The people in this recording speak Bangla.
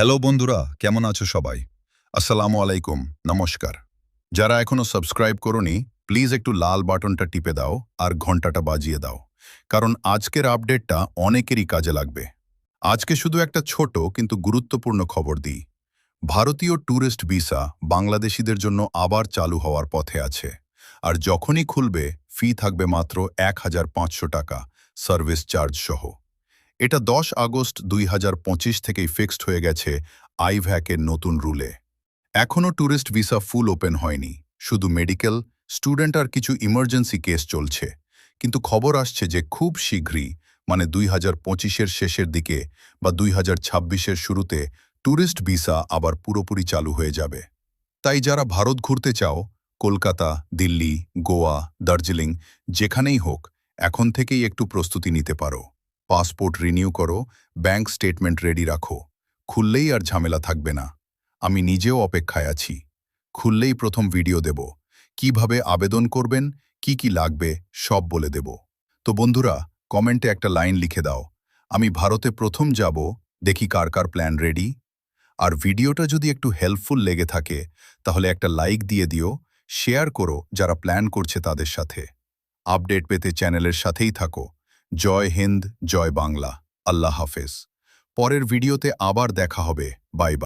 হ্যালো বন্ধুরা, কেমন আছো সবাই? আসসালামু আলাইকুম, নমস্কার। যারা এখনও সাবস্ক্রাইব করনি প্লিজ একটু লাল বাটনটা টিপে দাও আর ঘন্টাটা বাজিয়ে দাও। কারণ আজকের আপডেটটা অনেকেরই কাজে লাগবে। আজকে শুধু একটা ছোট কিন্তু গুরুত্বপূর্ণ খবর দিই। ভারতীয় ট্যুরিস্ট ভিসা বাংলাদেশিদের জন্য আবার চালু হওয়ার পথে আছে। আর যখনই খুলবে ফি থাকবে মাত্র এক হাজার পাঁচশো টাকা সার্ভিস চার্জ সহ। এটা দশ আগস্ট দুই হাজার পঁচিশ থেকেই ফিক্সড হয়ে গেছে আইভ্যাকের নতুন রুলে। এখনও ট্যুরিস্ট ভিসা ফুল ওপেন হয়নি। শুধু মেডিকেল স্টুডেন্ট আর কিছু ইমার্জেন্সি কেস চলছে। কিন্তু খবর আসছে যে খুব শীঘ্রই মানে দুই হাজার পঁচিশের শেষের দিকে বা দুই হাজার ছাব্বিশের শুরুতে ট্যুরিস্ট ভিসা আবার পুরোপুরি চালু হয়ে যাবে। তাই যারা ভারত ঘুরতে চাও, কলকাতা, দিল্লি, গোয়া, দার্জিলিং, যেখানেই হোক, এখন থেকেই একটু প্রস্তুতি নিতে পারো। পাসপোর্ট রিনিউ করো, ব্যাংক স্টেটমেন্ট রেডি রাখো। খুললেই আর ঝামেলা থাকবে না। আমি নিজেও অপেক্ষায় আছি। খুললেই প্রথম ভিডিও দেব। কীভাবে আবেদন করবেন, কি কি লাগবে, সব বলে দেব। তো বন্ধুরা, কমেন্টে একটা লাইন লিখে দাও। আমি ভারতে প্রথম যাব, দেখি কার কার প্ল্যান রেডি। আর ভিডিওটা যদি একটু হেল্পফুল লেগে থাকে, তাহলে একটা লাইক দিয়ে দিও, শেয়ার করো যারা প্ল্যান করছে তাদের সাথে। আপডেট পেতে চ্যানেলের সাথেই থাকো। জয় হিন্দ জয় বাংলা। আল্লাহ হাফেজ। পরের ভিডিওতে আবার দেখা হবে। বাই